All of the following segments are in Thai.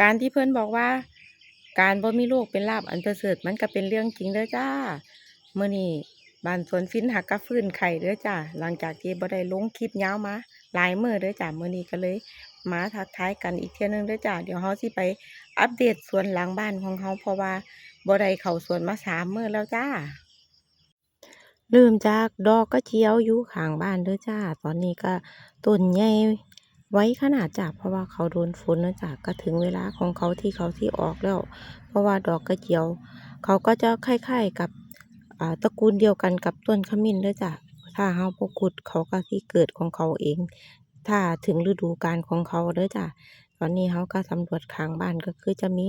การที่เพิ่อนบอกว่า การบ่มีลูกเป็นลาภอันประเสริฐมันก็เป็นเรื่องจริงเด้อจ้าเมื้อนี้บ้านสวนฟินหักกระฟื้นไข่เด้อจ้าหลังจากที่บ่ได้ลงคลิปยาวมาหลายเมื้อเด้อจ้าเมื้อนี้ก็เลยมาทักทายกันอีกเที่ยนึงเด้อจ้าเดี๋ยวเฮาสิไปอัปเดตสวนหลังบ้านของเฮาเพราะว่าบ่ได้เข้าสวนมาสามเมื้อแล้วจ้าเริ่มจากดอกกระเจียวอยู่ข้างบ้านเด้อจ้า ตอนนี้ก็ต้นใหญ่ ไว้ขนาดจ้าเพราะว่าเขาโดนฝนนะจาก็ถึงเวลาของเขาที่เขาที่ออกแล้ว เพราะว่าดอกกระเจียว เขาก็จะคล้ายๆกับอ่าตระกูลเดียวกันกับต้นขมิ้นเด้อจ้าถ้าเฮาบ่ขุดเขาก็สิเกิดของเขาเอง ถ้าถึงฤดูกาลของเขาเด้อจ้าตอนนี้เฮาก็สำรวจข้างบ้านก็คือจะมี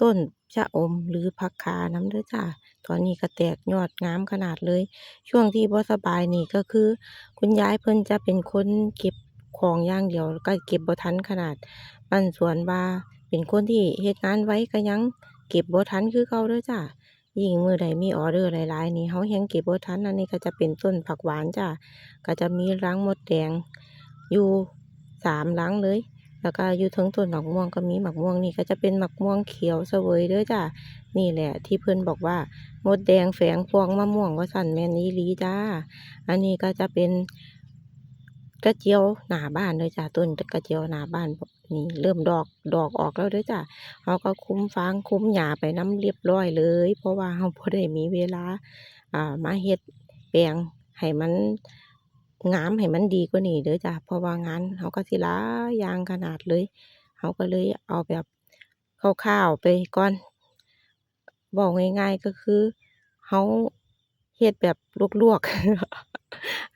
ต้นชะอมหรือผักคาน้ำเด้อจ้าตอนนี้ก็แตกยอดงามขนาดเลย ช่วงที่บ่สบายนี่ก็คือ คุณยายเพิ่นจะเป็นคนเก็บ ของอย่างเดียวก็เก็บบ่ทันขนาดบ้านสวนว่าเป็นคนที่เฮ็ดงานไว้ก็ยังเก็บบ่ทันคือเก่าเด้อจ้ายิ่งมื้อใดมีออเดอร์หลายๆนี่เฮาแฮงเก็บบ่ทันอันนี้ก็จะเป็นต้นผักหวานจ้าก็จะมีรังมดแดงอยู่สามรังเลย แล้วก็อยู่เทิงต้นหมากม่วงก็มีหมากม่วงนี่ก็จะเป็นหมากม่วงเขียวเสวยเด้อจ้านี่แหละที่เพิ่อนบอกว่ามดแดงแฝงพวงมะม่วงว่าสั่นแม่นอีหลีจ้า อันนี้ก็จะเป็น กระเจียวหน้าบ้านเลยจ้ะต้นกระเจียวหน้าบ้านนี่เริ่มดอกดอกออกแล้วเด้อจ้ะเราก็คุ้มฟางคุ้มหญ้าไปน้ำเรียบร้อยเลย เพราะว่าเราบ่ได้มีเวลาอ่ามาเฮ็ดแปลงให้มันงามให้มันดีกว่านี้เด้อจ้ะเพราะว่างานเราก็สิลายางขนาดเลยเราก็เลยเอาแบบคร่าวๆไปก่อนเว้าง่ายๆก็คือเราเฮ็ดแบบลวกๆ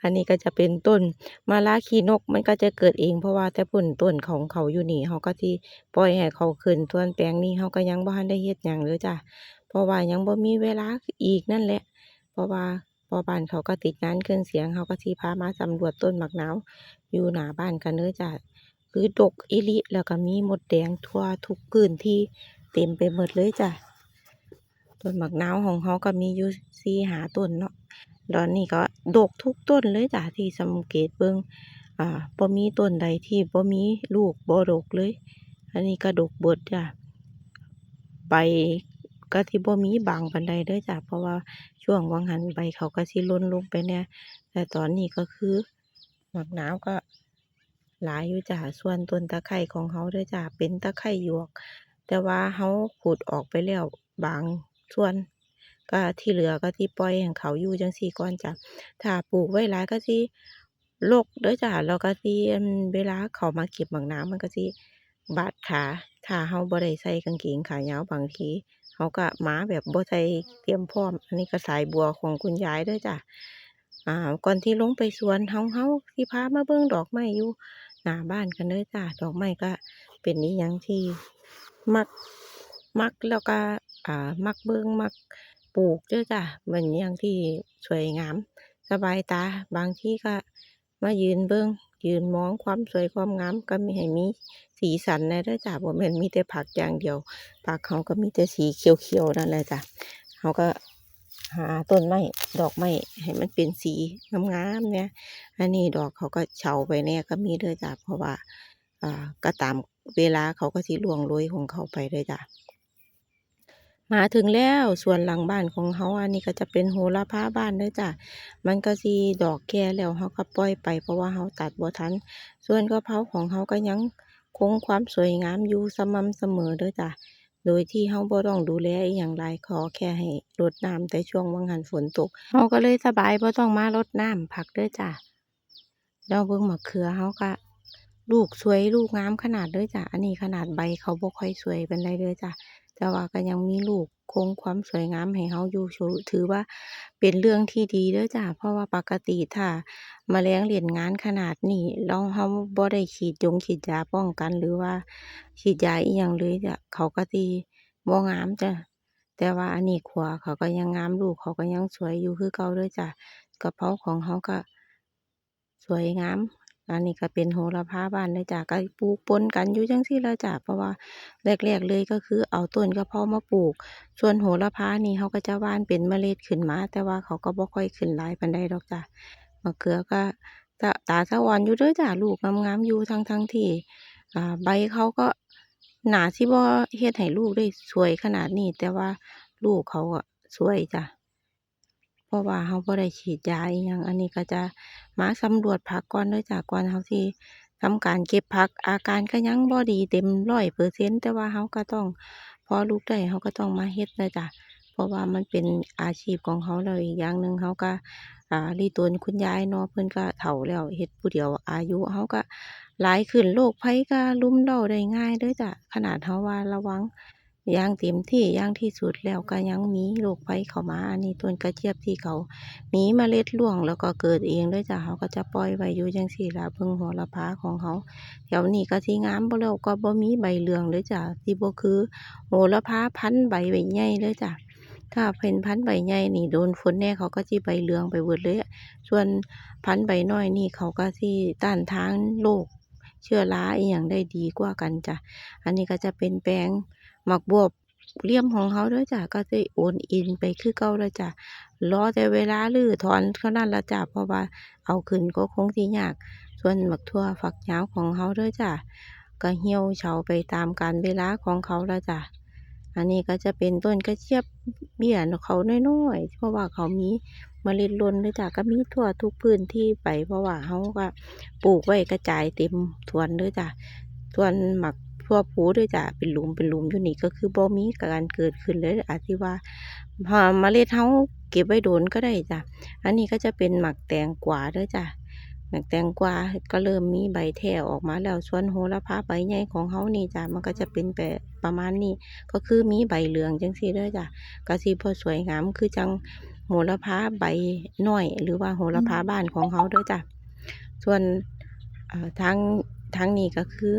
อันนี้ก็จะเป็นต้นมะระขี้นกมันก็จะเกิดเองเพราะว่าแต่พุ่นต้นของเขาอยู่นี่เราก็สิปล่อยให้เขาขึ้นส่วนแปลงนี้เราก็ยังบ่ทันได้เฮ็ดหยังเลยจ้ะเพราะว่ายังบ่มีเวลาอีกนั่นแหละ เพราะว่าพอบ้านเขาก็ติดงานเครื่องเสียงเขาก็สิพามาสำรวจต้นมะนาวอยู่หน้าบ้านกันเด้อจ้ะคือดกอีหลีแล้วก็มีหมดแดงทั่วทุกพื้นที่เต็มไปหมดเลยจ้ะต้นมะนาวของเราก็มีอยู่สี่หาต้นเนาะ ตอนนี้ก็ดกทุกต้นเลยจ้ะที่สังเกตเบิ่งอ่าบ่มีต้นใดที่บ่มีลูกบ่ดกเลย อันนี้ก็ดกเบิดจ้ะใบก็สิบ่มีบางปานใดเด้อจ้ะเพราะว่าช่วงวังหันใบเขาก็สิล่นลงไปแหน่ยแต่ตอนนี้ก็คือหมะนาวก็หลายอยู่จ้ะส่วนต้นตะไคร้ของเราเด้อจ้ะเป็นตะไคร้หยวก แต่ว่าเราขุดออกไปแล้วบางส่วน ก็ที่เหลือก็สิปล่อยให้เขาอยู่จังซี้ก่อนจ้ะถ้าปลูกไว้หลายก็สิรกเด้อจ้ะแล้วก็สิเวลาเขามาเก็บบักนามันก็สิบาดขาถ้าเราบ่ได้ใส่กางเกงขายาวบางทีเขาก็มาแบบบ่ใส่เตรียมพร้อม อันนี้ก็สายบัวของคุณยายเด้อจ้ะอ่าก่อนที่ลงไปสวนเราเราสิพามาเบิ่งดอกไม้อยู่หน้าบ้านกันเด้อจ้ะดอกไม้ก็เป็นอิหยังที่มักมักแล้วก็อ่ามักเบิ่งมัก ปลูกเด้อจ้ะเป็นอิหยังที่สวยงาม สบายตา บางที่ก็มายืนเบิ่งยืนมองความสวยความงามก็มีให้มีสีสันแหน่เด้อจ้ะบ่แม่นมีแต่ผักอย่างเดียว ผักเราก็มีแต่สีเขียวๆนั่นแหละจ้ะเราก็หาต้นไม้ดอกไม้ให้มันเป็นสีงามๆแหน่อันนี้ดอกเขาก็เฉาไปแหน่ก็มีด้อจ้ะเพราะว่าอ่าก็ตามเวลาเขาก็สิร่วงโรยของเขาไปเด้จ้ะ มาถึงแล้วส่วนหลังบ้านของเราอันนี้ก็จะเป็นโหระพาบ้านเด้อจ้ะมันก็สิดอกแก่แล้วเราก็ปล่อยไปเพราะว่าเราตัดบ่ทัน ส่วนกระเพราของเราก็ยังคงความสวยงามอยู่สม่ำเสมอเด้อจ้ะโดยที่เราบ่ต้องดูแลอิหยังหลายขอแค่ให้รดน้ำแต่ช่วงวังหันฝนตกเราก็เลยสบายบ่ต้องมารดน้ำผักเด้อจ้ะแล้วเบิ่งมะเขือเราก็ลูกสวยลูกงามขนาดเด้อจ้ะอันนี้ขนาดใบเขาบ่ค่อยสวยเปานใดเด้อจ้ะ แต่ว่าก็ยังมีลูกคงความสวยงามให้เราอยู่ ถือว่าเป็นเรื่องที่ดีเด้อจ้ะเพราะว่าปกติถ้าแมลงเล่นงานขนาดนี้ แล้วเราบ่ได้ฉีดยงฉีดยาป้องกัน หรือว่าฉีดยาอิหยังเลยจ้ะ เขาก็สิบ่งามจ้ะ แต่ว่าอันนี้ขัวเขาก็ยังงาม ลูกเขาก็ยังสวยอยู่คือเก่าเด้อจ้ะ กระเพราของเราก็สวยงาม อันนี้ก็เป็นโหระพาบ้านเด้อจ้ะก็ปลูกปนกันอยู่จังซี้ล่ะจ้ะเพราะว่าแรกๆเลยก็คือเอาต้นกระเพรามาปลูก ส่วนโหระพานี่เราก็จะว่านเป็นเมล็ดขึ้นมา แต่ว่าเขาก็บ่ค่อยขึ้นหลายปานใดดอกจ้ะมะเขือก็ตาตาสะอ่อนอยู่เด้อจ้ะลูกงามๆอยู่ทั้งๆที่ใบเขาก็หน่าสิบ่เฮ็ดให้ลูกได้สวยขนาดนี้ แต่ว่าลูกเขาอะสวยจ้ะ ราะว่าเราบ่ได้ฉีดยาอิหยัง อันนี้ก็จะมาสำรวจผักก่อนเด้อจ้ะก่อนเราสิทำการเก็บผัก อาการก็ยังบ่ดีเต็ม100%แต่ว่าเราก็ต้องพอลุกได้เราก็ต้องมาเฮ็ดเด้อจ้ะเพราะว่ามันเป็นอาชีพของเราแล้วอีกอย่างหนึ่งเราก็อ่าลิตนคุณยายเนาะ เพิ่นก็เฒ่าแล้ว เฮ็ดผู้เดียว อายุเราก็หลายขึ้น โรคภัยก็รุมเร้าได้ง่ายเด้อจ้ะขนาดเราว่าระวัง ย่างเต็มที่อย่างที่สุดแล้วก็ยังมีโรคภัยเข้ามา อันนี้ต้นกระเจี๊ยบที่เขามีเมล็ดร่วงแล้วก็เกิดเองด้อจ้ะเราก็จะปล่อยไว้อยู่จังซี้ล่ะเบิ่งโหระพาของเราแถวนี้ก็สิงามบ่แล้วก็บ่มีใบเหลืองเลยจ้ะสิบ่คือโหระพาพันใบใบใหญ่เลยจ้ะถ้าเป็นพันใบใหญ่นี่โดนฝนแน่เขาก็สิใบเหลืองไปเบิดเลย ส่วนพันใบน้อยนี่เขาก็สิต้านทานโรคเชื้อราอิหยังได้ดีกว่ากันจ้ะ อันนี้ก็จะเป็นแปลง หมักบวบเลี่ยมของเราด้อจ้ะก็สิโอนอินไปคือเก่าแล้วจ้ะรอแต่เวลารื้อถอนเท่านั้นละจ้ะเพราะว่าเอาขึ้นก็คงสิยาก ส่วนบักถั่วฝักยาวของเราด้อจ้ะก็เหี่ยวเฉาไปตามกาลเวลาของเขาแล้วจ้ะอันนี้ก็จะเป็นต้นกระเจี๊ยบเบี้ยเขาน้อยๆเพราะว่าเขามีเมล็ดล้นด้อจ้ะก็มีทั่วทุกพื้นที่ไป เพราะว่าเราก็ปลูกไว้กระจายเต็มสวนด้อจ้ะส่วนหมัก ทั่วพูด้อจ้ะเป็นหลุมเป็นหลุมอยู่นี่ก็คือบ่มีการเกิดขึ้นเลยอาจสิว่าถ้าเมล็ดเราเก็บไว้โดนก็ได้จ้ะอันนี้ก็จะเป็นหมักแตงกวาด้อจ้ะหมักแตงกวาก็เริ่มมีใบแท่ออกมาแล้วส่วนโหระพาใบใหญ่ของเรานี่จ้ะมันก็จะเป็นแบบประมาณนี้ก็คือมีใบเหลืองจังซี้เด้อจ้ะก็สิบ่สวยงามคือจังโหระพาใบน้อย หรือว่าโหระพาบ้านของเราด้อจ้ะส่วนทางทางนี้ก็คือ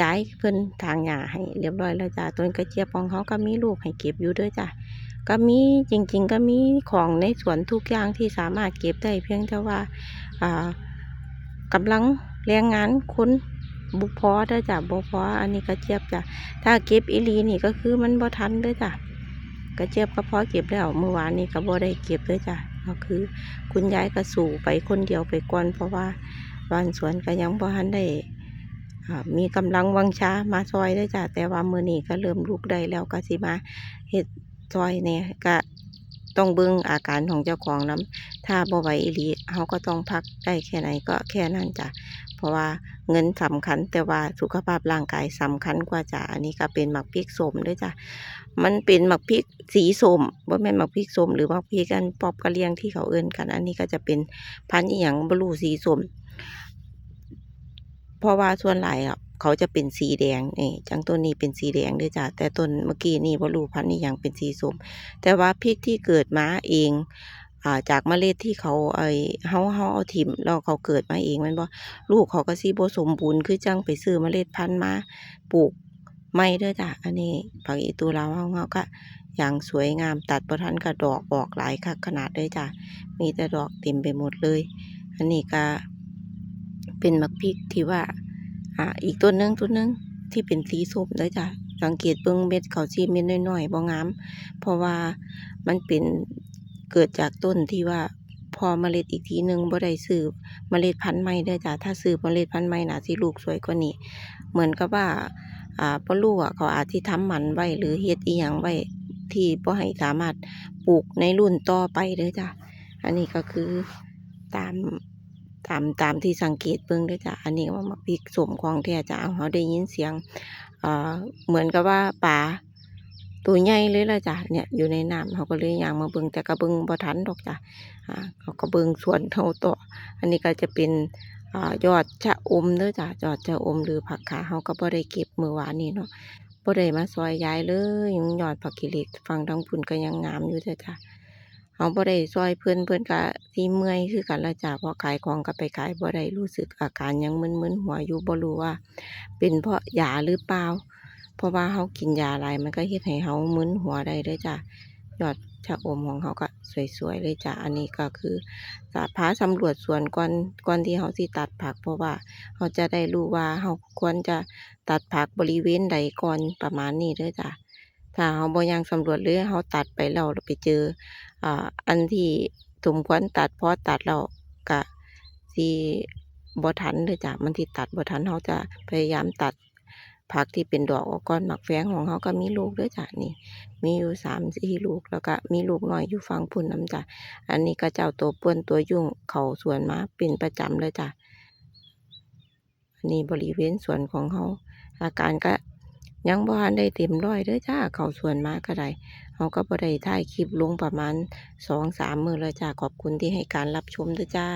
ย้ายเพิ่นถางหญ้าให้เรียบร้อยแล้วจ้ะต้นกระเจี๊ยบของเราก็มีลูกให้เก็บอยู่ด้อจ้ะก็มีจริง ๆ ก็มีของในสวนทุกอย่างที่สามารถเก็บได้เพียงแต่ว่าอ่ากำลังแรงงานคนบ่พอเด้จ้ะบ่พออันนี้กระเจี๊ยบจ้ะถ้าเก็บอีลีนี่ก็คือมันบ่ทันเด้จ้ะกระเจี๊ยบก็พอเก็บแล้วเมื่อวานนี้ก็บ่ได้เก็บเด้จ้ะก็คือ คุณยายก็สู้ไปคนเดียวไปก่อนเพราะว่าบ้านสวนก็ยังบ่ทันได้ มีกำลังวังช้ามาช่วยเด้จ้ะแต่ว่ามือนี้ก็เริ่มลุกได้แล้วก็สิมาเฮ็ดช่วยแหน่ยก็ต้องเบิ่งอาการของเจ้าของนำถ้าบ่ไหวอีหลีเราก็ต้องพักได้แค่ไหนก็แค่นั้นจ้ะเพราะว่าเงินสำคัญ แต่ว่าสุขภาพร่างกายสำคัญกว่าจ้ะอันนี้ก็เป็นหมักพริกส้มด้อจ้ะมันเป็นหมักพริกสีส้มบ่แม่นหมักพริกส้มหรือหมักพริกอันปอปกระเหรี่ยงที่เขาเอิ้นกัน อันนี้ก็จะเป็นพันธุ์อิหยังบ่รู้สีส้ม เพราะว่าส่วนหลายอะเขาจะเป็นสีแดงนี่จังต้นนี้เป็นสีแดงด้อจ้ะแต่ต้นเมื่อกี้นี่บ่รู้พันธุ์อิหยังเป็นสีส้มแต่ว่าพริกที่เกิดมาเองอ่าจากเมล็ดที่เขาไอ้เราเราเอาถิ้มแล้วเขาเกิดมาเองม่นบ่ลูกเขาก็สิบ่สมบูรณ์คือจังไปซื้อเมล็ดพันธุ์มาปลูกใหม่เด้อจ้ะอันนี้ผักอีตูลาวของเราก็อย่างสวยงามตัดบ่ทันก็ดอกออกหลายคักขนาดเลยจ้ะมีแต่ดอกเต็มไปหมดเลย อันนี้ก็ เป็นมักพริกที่ว่า อ่า อีกต้นหนึ่งต้นหนึ่งที่เป็นสีส้มเด้อจ้ะสังเกตเบิ่งเม็ดเขาสิเม็ดน้อยๆบ่งาม เพราะว่ามันเป็นเกิดจากต้นที่ว่าพาะเมล็ดอีกทีหนึ่งบ่ได้ซื้อเมล็ดพันธุ์ใหม่เด้จ้ะถ้าซื้อเมล็ดพันธุ์ใหม่น่าสิลูกสวยกว่านี้ เหมือนกับว่า อ่าบ่รู้ว่าเขาอาจสิทำหมันไว้หรือเฮ็ดอิหยังไว้ที่บ่ให้สามารถปลูกในรุ่นต่อไปเด้อจ้ะอันนี้ก็คือตาม ตามตามที่สังเกตเบิ่งเด้จ้ะอันนี้ว่ามักพริกส้มของแท้จ้ะอ้าเราได้ยินเสียงอ่าเหมือนกับว่าปลาตัวใหญ่เลยละจ้ะเนี่ยอยู่ในน้ำเราก็เลยย่างมาเบิ่งแต่ก็เบิ่งบ่ทันดอกจ้ะอ่าเราก็เบิงสวนเราต่ออันนี้ก็จะเป็นอยอดชะอมเด้อจ้ะยอดชะอมหรือผักขาเราก็บ่ได้เก็บมื้อวานนี้เนาะบ่ได้มาช่วยยายเลยยังยอดผักขี้เหล็กฝั่งทางพู้นก็ยังงามอยู่เด้อจ้ะ เราบ่ได้ช่วยเพิ่อนเพิ่อนก็สิเมื่อยคือกันละจ้ะเพราะขายของก็ไปขายบ่ได้รู้สึกอาการยังมึนๆหัวอยู่บ่รู้ว่า เป็นเพราะยาหรือเปล่า เพราะว่าเรากินยาหลายมันก็เฮ็ดให้เรามึนหัวได้เด้อจ้ะยอดชะอมของเราก็สวยๆเลยจ้ะ อันนี้ก็คือจะพาสำรวจสวนก่อนก่อนที่เราสิตัดผัก เพราะว่าเราจะได้รู้ว่าเราควรจะตัดผักบริเวณใดก่อนประมาณนี้เด้อจ้ะ ถ้าเราบ่ย่างสำรวจเลยเราตัดไปแล้วไปเจออ่าอันที่สมควรตัดพอตัดแล้วก็สิบ่ทันเด้อจ้ะมันสิตัดบ่ทันเราจะพยายามตัดผักที่เป็นดอกออกก่อนหมักแฝงของเขาก็มีลูกเด้วยจ้ะนี่ มีอยู่สามสี่ลูกแล้วก็มีลูกหน้อยอยู่ฝั่งพุ่นน้ำจ้ะอันนี้ก็เจ้าตัวป่วนตัวยุ่งเขาสวนมาเป็นประจำเลยจ้ะอันนี้บริเวณสวนของเขาอาการก็ ยังบ่ทันได้เต็มร้อยเด้อจ้าเขาสวนมาก็ได้เขาก็บ่ได้ถ่ายคลิปลงประมาณสองสามมื้อแล้วจ้าขอบคุณที่ให้การรับชมเด้อจ้า